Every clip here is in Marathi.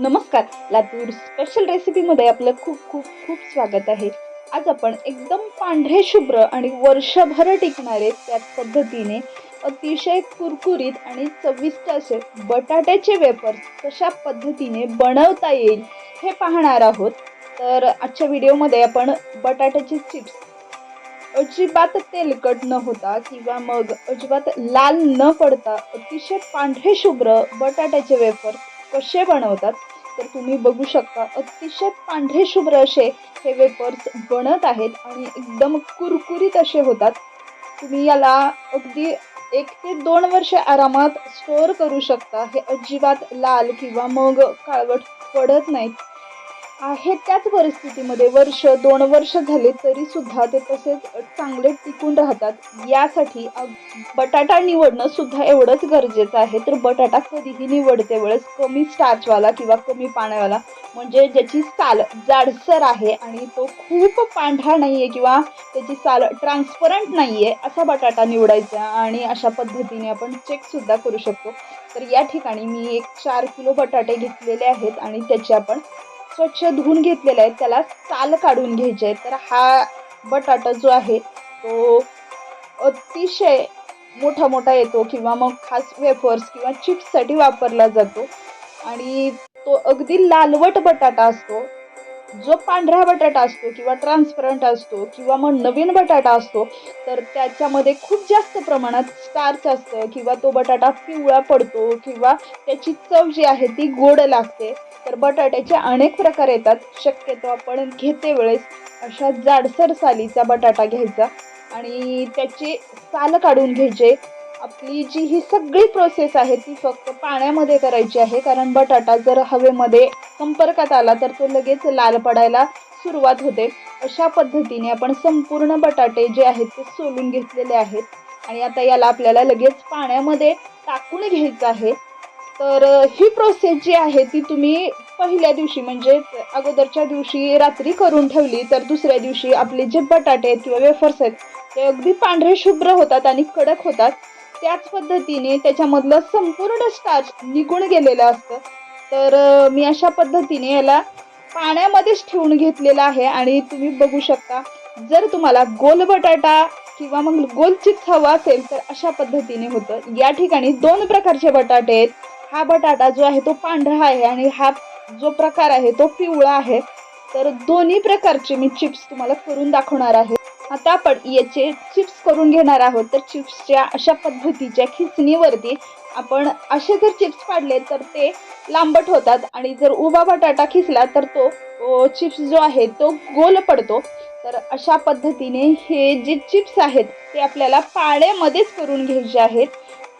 नमस्कार. लातूर स्पेशल रेसिपीमध्ये आपलं खूप खूप खूप स्वागत आहे. आज आपण एकदम पांढरे शुभ्र आणि वर्षभर टिकणारे त्याच पद्धतीने अतिशय कुरकुरीत आणि चविष्ट असे बटाट्याचे वेफर्स कशा पद्धतीने बनवता येईल हे पाहणार आहोत. तर आजच्या व्हिडिओमध्ये आपण बटाट्याचे चिप्स अजिबात तेलकट न होता किंवा मग अजिबात लाल न पडता अतिशय पांढरे शुभ्र बटाट्याचे वेफर कसे बनवतात तर तुम्ही बघू शकता अतिशय पांढरे शुभ्र असे हे वेपर्स बनत आहेत आणि एकदम कुरकुरीत असे होतात. तुम्ही याला अगदी एक ते दोन वर्षे आरामात स्टोअर करू शकता. हे अजिबात लाल किंवा मग काळवट पडत नाहीत. आहे त्याच परिस्थितीमध्ये वर्ष दोन वर्ष झाले तरी सुद्धा ते तसेच चांगले टिकून राहतात. यासाठी बटाटा निवडणं सुद्धा एवढंच गरजेचं आहे. तर बटाटा कधीही निवडते वेळेस कमी स्टार्चवाला किंवा कमी पाण्यावाला. म्हणजे ज्याची साल जाडसर आहे आणि तो खूप पांढरा नाही आहे किंवा त्याची साल ट्रान्सपरंट नाही आहे असा बटाटा निवडायचा आणि अशा पद्धतीने आपण चेकसुद्धा करू शकतो. तर या ठिकाणी मी एक चार किलो बटाटे घेतलेले आहेत आणि त्याचे आपण स्वच्छ धुवून घेतलेला आहे. त्याला साल काढून घ्यायचे आहे तर हा बटाटा जो आहे तो अतिशय मोठा मोठा येतो किंवा मग खास वेफर्स किंवा चिप्ससाठी वापरला जातो. आणि तो अगदी लालवट बटाटा असतो. जो पांढरा बटाटा असतो किंवा ट्रान्सपरंट असतो किंवा मग नवीन बटाटा असतो तर त्याच्यामध्ये खूप जास्त प्रमाणात स्टार्च असतं किंवा तो बटाटा पिवळा पडतो किंवा त्याची चव जी आहे ती गोड लागते. तर बटाट्याचे अनेक प्रकार येतात. शक्यतो आपण घेते वेळेस अशा जाडसर सालीचा बटाटा घ्यायचा आणि त्याचे साल काढून घ्यायचे. आपली जी ही सगळी प्रोसेस आहे ती फक्त पाण्यामध्ये करायची आहे. कारण बटाटा जर हवेमध्ये संपर्कात आला तर तो लगेच लाल पडायला सुरुवात होते. अशा पद्धतीने आपण संपूर्ण बटाटे जे आहेत ते सोलून घेतलेले आहेत. आणि आता याला आपल्याला लगेच पाण्यामध्ये टाकून घ्यायचं आहे. तर ही प्रोसेस जी आहे ती तुम्ही पहिल्या दिवशी म्हणजे अगोदरच्या दिवशी रात्री करून ठेवली तर दुसऱ्या दिवशी आपले जे बटाटे आहेत किंवा वेफर्स आहेत ते अगदी पांढरे शुभ्र होतात आणि कडक होतात. त्याच पद्धतीने त्याच्यामधलं संपूर्ण स्टार्च निघून गेलेलं असतं. तर मी अशा पद्धतीने याला पाण्यामध्येच ठेवून घेतलेलं आहे आणि तुम्ही बघू शकता जर तुम्हाला गोल बटाटा किंवा मग गोल चिप्स हवा असेल तर अशा पद्धतीने होतं. या ठिकाणी दोन प्रकारचे बटाटे आहेत. हा बटाटा जो आहे तो पांढरा आहे आणि हा जो प्रकार आहे तो पिवळा आहे. तर दोन्ही प्रकारचे मी चिप्स तुम्हाला करून दाखवणार आहे. आता आपण याचे चिप्स करून घेणार आहोत. तर चिप्सच्या अशा पद्धतीच्या खिचणीवरती आपण असे जर चिप्स पाडले तर ते लांबट होतात आणि जर उभा बटाटा खिचला तर तो चिप्स जो आहे तो गोल पडतो. तर अशा पद्धतीने हे जे चिप्स आहेत ते आपल्याला पाण्यामध्येच करून घ्यायचे आहेत.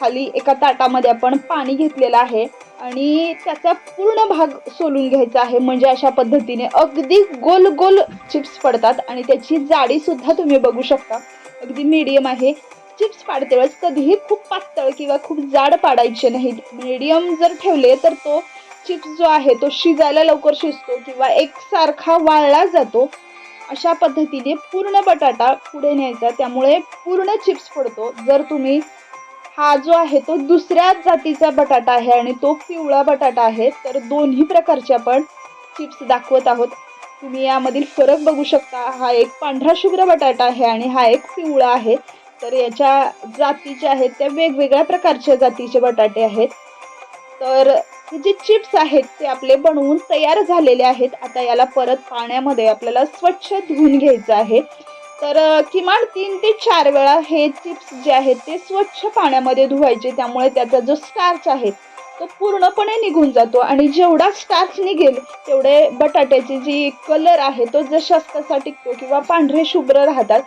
खाली एका ताटामध्ये आपण पाणी घेतलेलं आहे. आणि त्याचा पूर्ण भाग सोलून घ्यायचा आहे. म्हणजे अशा पद्धतीने अगदी गोल गोल चिप्स पडतात आणि त्याची जाडी सुद्धा तुम्ही बघू शकता. अगदी मीडियम आहे. चिप्स पाडते वेळेस कधीही खूप पातळ किंवा खूप जाड पाडायचे नाहीत. मीडियम जर ठेवले तर तो चिप्स जो आहे तो शिजायला लवकर शिजतो किंवा एकसारखा वाळला जातो. अशा पद्धतीने पूर्ण बटाटा पुढे न्यायचा. त्यामुळे पूर्ण चिप्स पडतो. जर तुम्ही हा जो आहे तो दुसऱ्या जातीचा बटाटा आहे आणि तो पिवळा बटाटा आहे तर दोन्ही प्रकारचे आपण चिप्स दाखवत आहोत. तुम्ही यामधील फरक बघू शकता. हा एक पांढरा शुभ्र बटाटा आहे आणि हा एक पिवळा आहे. तर याच्या जाती ज्या आहेत त्या वेगवेगळ्या प्रकारच्या जातीचे बटाटे आहेत. तर हे जे चिप्स आहेत ते आपले बनवून तयार झालेले आहेत. आता याला परत पाण्यामध्ये आपल्याला स्वच्छ धुवून घ्यायचं आहे. तर किमान तीन ते चार वेळा हे चिप्स जे आहेत ते स्वच्छ पाण्यामध्ये धुवायचे. त्यामुळे त्याचा जो स्टार्च आहे तो पूर्णपणे निघून जातो. आणि जेवढा स्टार्च निघेल तेवढे बटाट्याची जी कलर आहे तो जशाच तसा टिकतो किंवा पांढरे शुभ्र राहतात.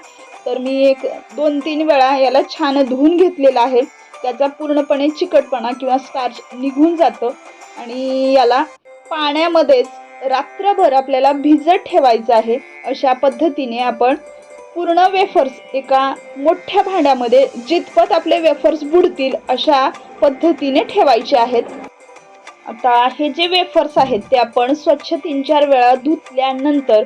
तर मी एक दोन तीन वेळा याला छान धुवून घेतलेला आहे. त्याचा पूर्णपणे चिकटपणा किंवा स्टार्च निघून जातं. आणि याला पाण्यामध्येच रात्रभर आपल्याला भिजत ठेवायचं आहे अशा पद्धतीने आपण पूर्ण वेफर्स एका मोठ्या भांड्यामध्ये जितपत आपले वेफर्स बुडतील अशा पद्धतीने ठेवायचे आहेत. आता हे जे वेफर्स आहेत ते आपण स्वच्छ तीन चार वेळा धुतल्यानंतर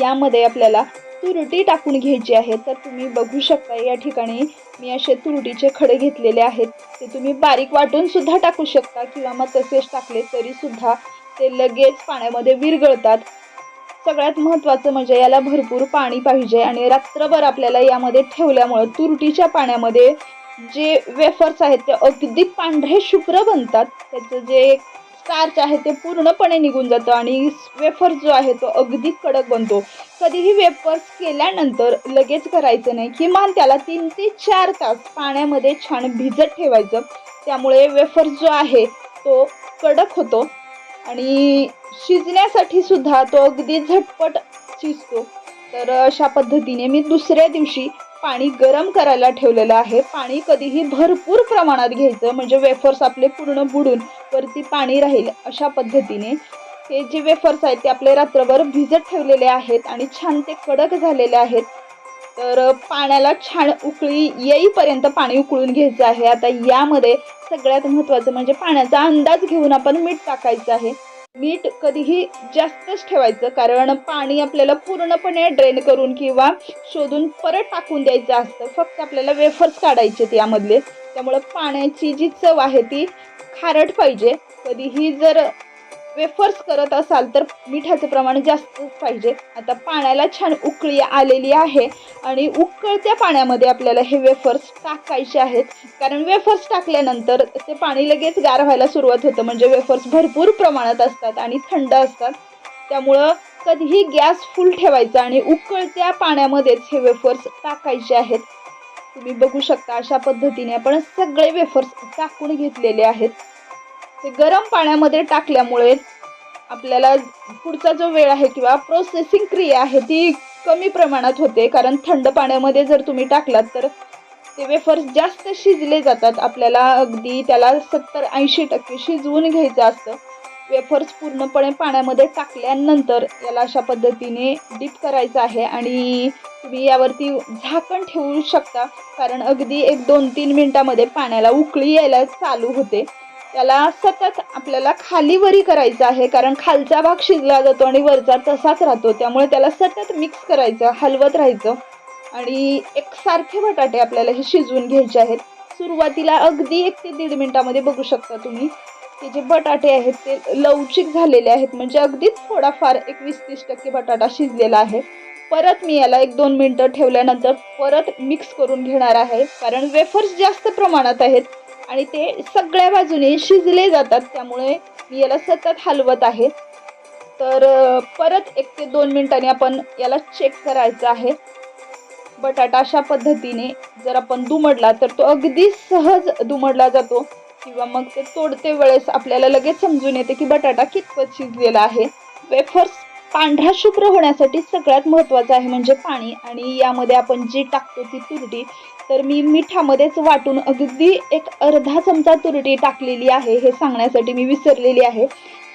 यामध्ये आपल्याला तुरटी टाकून घ्यायची आहे. तर तुम्ही बघू शकता या ठिकाणी मी असे तुरटीचे खडे घेतलेले आहेत. ते तुम्ही बारीक वाटून सुद्धा टाकू शकता किंवा मग तसेच टाकले तरी सुद्धा ते लगेच पाण्यामध्ये विरगळतात सगळ्यात महत्त्वाचं म्हणजे याला भरपूर पाणी पाहिजे आणि रात्रभर आपल्याला यामध्ये ठेवल्यामुळं तुरटीच्या पाण्यामध्ये जे वेफर्स आहेत ते अगदी पांढरे शुभ्र बनतात. त्याचं जे स्टार्च आहे ते पूर्णपणे निघून जातं आणि वेफर जो आहे तो अगदी कडक बनतो. कधीही वेफर्स केल्यानंतर लगेच करायचं नाही. किमान त्याला तीन ते चार तास पाण्यामध्ये छान भिजत ठेवायचं. त्यामुळे वेफर जो आहे तो कडक होतो. आणि शिजण्यासाठी सुद्धा तो अगदी झटपट शिजतो. तर अशा पद्धतीने मी दुसऱ्या दिवशी पाणी गरम करायला ठेवलेलं आहे. पाणी कधीही भरपूर प्रमाणात घ्यायचं म्हणजे वेफर्स आपले पूर्ण बुडून वरती पाणी राहील अशा पद्धतीने. हे जे वेफर्स आहेत ते आपले रात्रभर भिजत ठेवलेले आहेत आणि छान ते कडक झालेले आहेत. तर पाण्याला छान उकळी येईपर्यंत पाणी उकळून घ्यायचं आहे. आता यामध्ये सगळ्यात महत्त्वाचं म्हणजे पाण्याचा अंदाज घेऊन आपण मीठ टाकायचं आहे. मीठ कधीही जास्तच ठेवायचं कारण पाणी आपल्याला पूर्णपणे ड्रेन करून किंवा शोधून परत टाकून द्यायचं असतं. फक्त आपल्याला वेफर्स काढायचे यामधले. त्यामुळं पाण्याची जी चव आहे ती खारट पाहिजे. कधीही जर वेफर्स करत असाल तर मिठाचं प्रमाण जास्तच पाहिजे. आता पाण्याला छान उकळी आलेली आहे आणि उकळत्या पाण्यामध्ये आपल्याला हे वेफर्स टाकायचे आहेत. कारण वेफर्स टाकल्यानंतर ते पाणी लगेच गार व्हायला सुरुवात होतं. म्हणजे वेफर्स भरपूर प्रमाणात असतात आणि थंड असतात. त्यामुळं कधीही गॅस फुल ठेवायचा आणि उकळत्या पाण्यामध्येच हे वेफर्स टाकायचे आहेत. तुम्ही बघू शकता अशा पद्धतीने आपण सगळे वेफर्स टाकून घेतलेले आहेत. ते गरम पाण्यामध्ये टाकल्यामुळे आपल्याला पुढचा जो वेळ आहे किंवा प्रोसेसिंग क्रिया आहे ती कमी प्रमाणात होते. कारण थंड पाण्यामध्ये जर तुम्ही टाकलात तर ते वेफर्स जास्त शिजले जातात. आपल्याला अगदी त्याला सत्तर ऐंशी टक्के शिजवून घ्यायचं असतं. वेफर्स पूर्णपणे पाण्यामध्ये टाकल्यानंतर याला अशा पद्धतीने डीप करायचं आहे आणि तुम्ही यावरती झाकण ठेवू शकता. कारण अगदी एक दोन तीन मिनटामध्ये पाण्याला उकळी यायला चालू होते. त्याला सतत आपल्याला खाली वरी करायचं आहे कारण खालचा भाग शिजला जातो आणि वरचा तसाच राहतो. त्यामुळे त्याला सतत मिक्स करायचं हलवत राहायचं. आणि एकसारखे बटाटे आपल्याला हे शिजवून घ्यायचे आहेत. सुरुवातीला अगदी एक ते दीड मिनटामध्ये बघू शकता तुम्ही. की जे बटाटे आहेत ते लवचिक झालेले आहेत. म्हणजे अगदीच थोडाफार एक वीस तीस टक्के बटाटा शिजलेला आहे. परत मी याला एक दोन मिनटं ठेवल्यानंतर परत मिक्स करून घेणार आहे. कारण वेफर्स जास्त प्रमाणात आहेत आणि ते सगळ्या बाजूने शिजले जातात. त्यामुळे मी याला सतत हलवत आहे. तर परत एक ते दोन मिनिटांनी आपण याला चेक करायचं आहे. बटाटा अशा पद्धतीने जर आपण दुमडला तर तो अगदी सहज दुमडला जातो. किंवा मग ते तोडते वेळेस आपल्याला लगेच समजून येते की बटाटा कितपत शिजलेला आहे. वेफर्स पांढरा शुभ्र होण्यासाठी सगळ्यात महत्त्वाचं आहे म्हणजे पाणी. आणि यामध्ये आपण जी टाकतो ती तुरटी तर मी मिठामध्येच वाटून अगदी एक अर्धा चमचा तुरटी टाकलेली आहे हे सांगण्यासाठी मी विसरलेली आहे.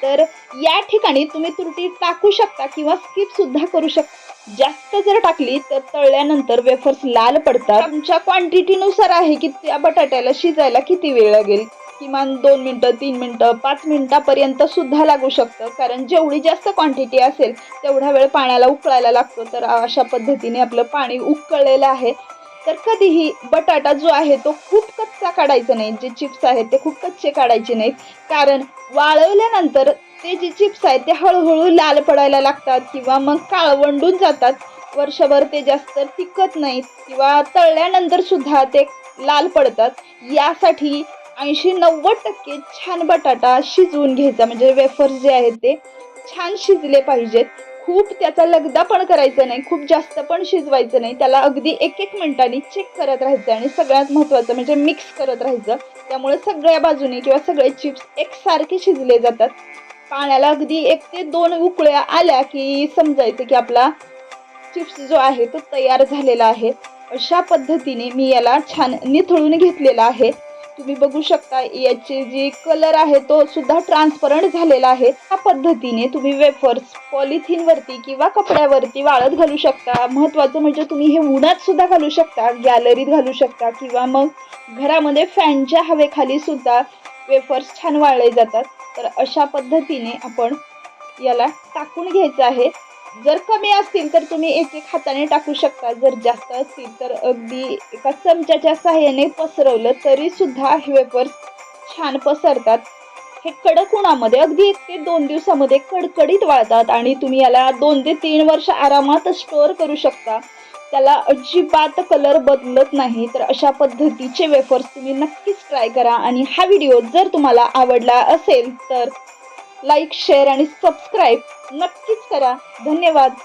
तर या ठिकाणी तुम्ही तुरटी टाकू शकता किंवा स्किपसुद्धा करू शकता जास्त जर टाकली तर तळल्यानंतर वेफर्स लाल पडतात. आमच्या क्वांटिटीनुसार आहे की त्या बटाट्याला शिजायला किती वेळ लागेल? किमान दोन मिनटं तीन मिनटं पाच मिनटापर्यंत सुद्धा लागू शकतं. कारण जेवढी जास्त क्वांटिटी असेल तेवढा वेळ पाण्याला उकळायला लागतो. तर अशा पद्धतीने आपलं पाणी उकळलेलं आहे. तर कधीही बटाटा जो आहे तो खूप कच्चा काढायचा नाही. जे चिप्स आहेत ते खूप कच्चे काढायचे नाहीत. कारण वाळवल्यानंतर ते जे चिप्स आहेत ते हळूहळू लाल पडायला लागतात किंवा मग काळवंडून जातात. वर्षभर ते जास्त टिकत नाहीत किंवा तळल्यानंतर सुद्धा ते लाल पडतात. यासाठी ऐंशी नव्वद टक्के छान बटाटा शिजवून घ्यायचा. म्हणजे वेफर्स जे आहेत ते छान शिजले पाहिजेत. खूप त्याचा लगदा पण करायचा नाही खूप जास्त पण शिजवायचं नाही. त्याला अगदी एक एक मिनिटांनी चेक करत राहायचं आणि सगळ्यात महत्त्वाचं म्हणजे मिक्स करत राहायचं. त्यामुळे सगळ्या बाजूने किंवा सगळे चिप्स एकसारखे शिजले जातात. पाण्याला अगदी एक ते दोन उकळ्या आल्या की समजायचं की आपला चिप्स जो आहे तो तयार झालेला आहे. अशा पद्धतीने मी याला छान निथळून घेतलेला आहे. तुम्ही बघू शकता याचे जे कलर आहे तो सुद्धा ट्रान्सपरंट झालेला आहे. त्या पद्धतीने तुम्ही वेफर्स पॉलिथिनवरती किंवा कपड्यावरती वाळत घालू शकता. महत्त्वाचं म्हणजे तुम्ही हे उन्हात सुद्धा घालू शकता गॅलरीत घालू शकता किंवा मग घरामध्ये फॅनच्या हवेखाली सुद्धा वेफर्स छान वाळले जातात. तर अशा पद्धतीने आपण याला टाकून घ्यायचं आहे. जर कमी असतील तर तुम्ही एक एक हाताने टाकू शकता. जर जास्त असतील तर अगदी एका चमच्याच्या साह्याने पसरवलं तरी सुद्धा हे वेफर्स छान पसरतात. हे कडक उन्हामध्ये अगदी एक ते दोन दिवसामध्ये कडकडीत वाळतात आणि तुम्ही याला दोन ते तीन वर्ष आरामात स्टोअर करू शकता. त्याला अजिबात कलर बदलत नाही. तर अशा पद्धतीचे वेफर्स तुम्ही नक्कीच ट्राय करा आणि हा व्हिडिओ जर तुम्हाला आवडला असेल तर लाईक शेअर आणि सबस्क्राईब नक्कीच करा. धन्यवाद.